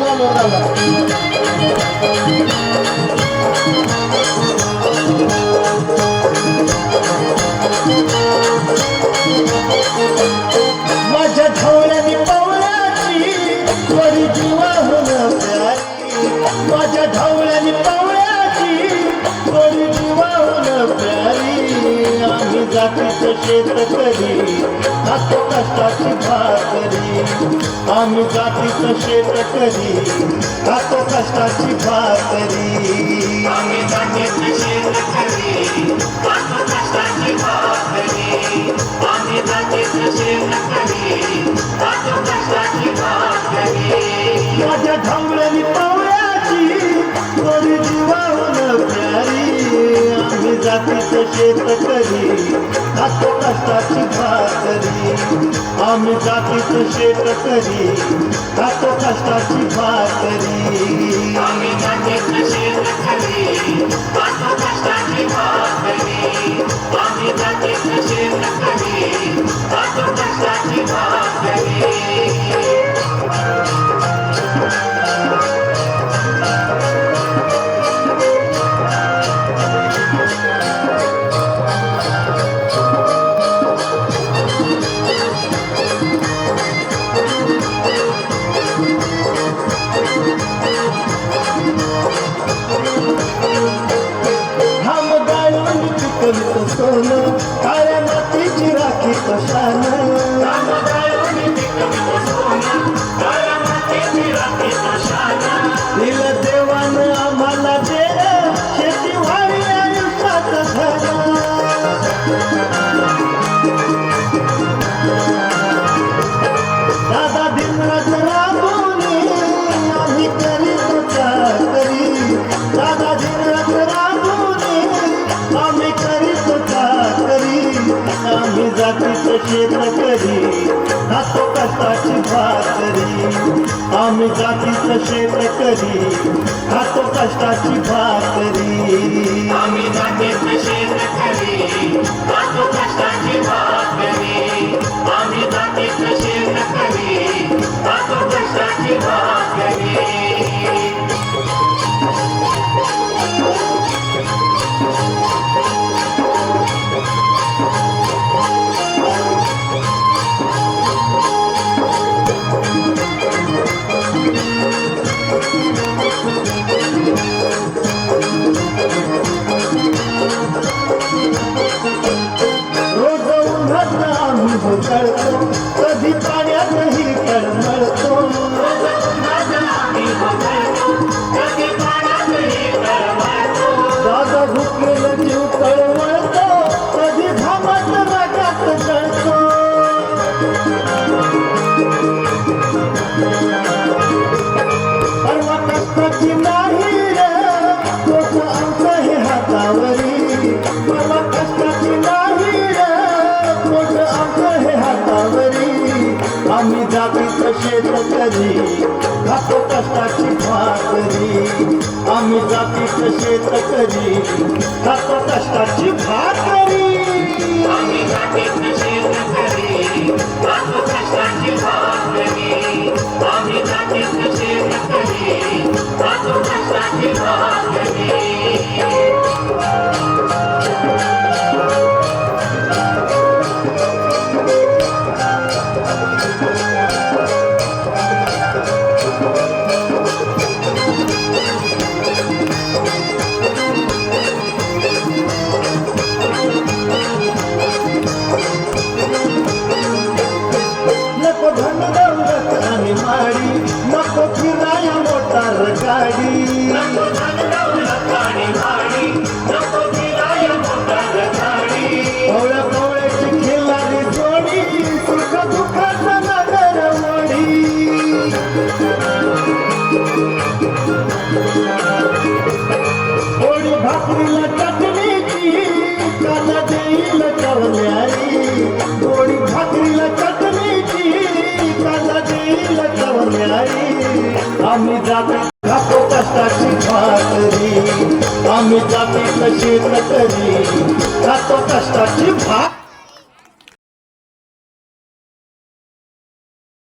वाजवा मोरगावला माझ्या ढवळ्याने पावळ्याची वरी जीवाहून प्यारी. माझ्या ढवळ्याने पावळ्याची वरी जीवाहून प्यारी. आम्ही जातीचं खातो कष्टाची भाकरी आम्ही जातीचं शेतकरी खातो कष्टाची भाकरी आम्ही जातीचे शेतकरी खातो कष्टाची भाकरी आम्ही जातीचे शेतकरी खातो कष्टाची भाकरी माझ्या ढवळ्यानी पावळ्याची थोडी जीवाहून प्यारी आम्ही जातीचं कष्टाची भाकरी आम्ही जातीचं शेतकरी खातो कष्टाची भाकरी आम्ही जातीचे शेतकरी खातो कष्टाची भाकरी आम्ही जातीचे शेतकरी खातो कष्टाची भाकरी 아 आम्ही जातीचं करी नातो कष्टाची भाकरी. आम्ही जातीचं शेत्र करी नातो कष्टाची भाकरी. आम्ही जातीचे करी नातो कष्टाची भाकरी. कधी पाण्यातही तळमळतो दादा भुकेल जीव तळमळतो कधी घामात रागात जळतो. परवा कष्टाची नाही रे आम्ही जातीचं शेतकरी खातो कष्टाची भाकरी. आम्ही जातीचं शेतकरी खातो कष्टाची भाकरी. आम्ही जातीचे शेतकरी खातो कष्टाची भाकरी. पोळी भाकरीला चटणीची काला देईल कवल्यारी पोळी भाकरीला चटणीची काला देईल कवल्यारी आम्ही जाते खातो कष्टाची भाकरी. आम्ही जाते कशी तरी खातो कष्टाची भाकरी.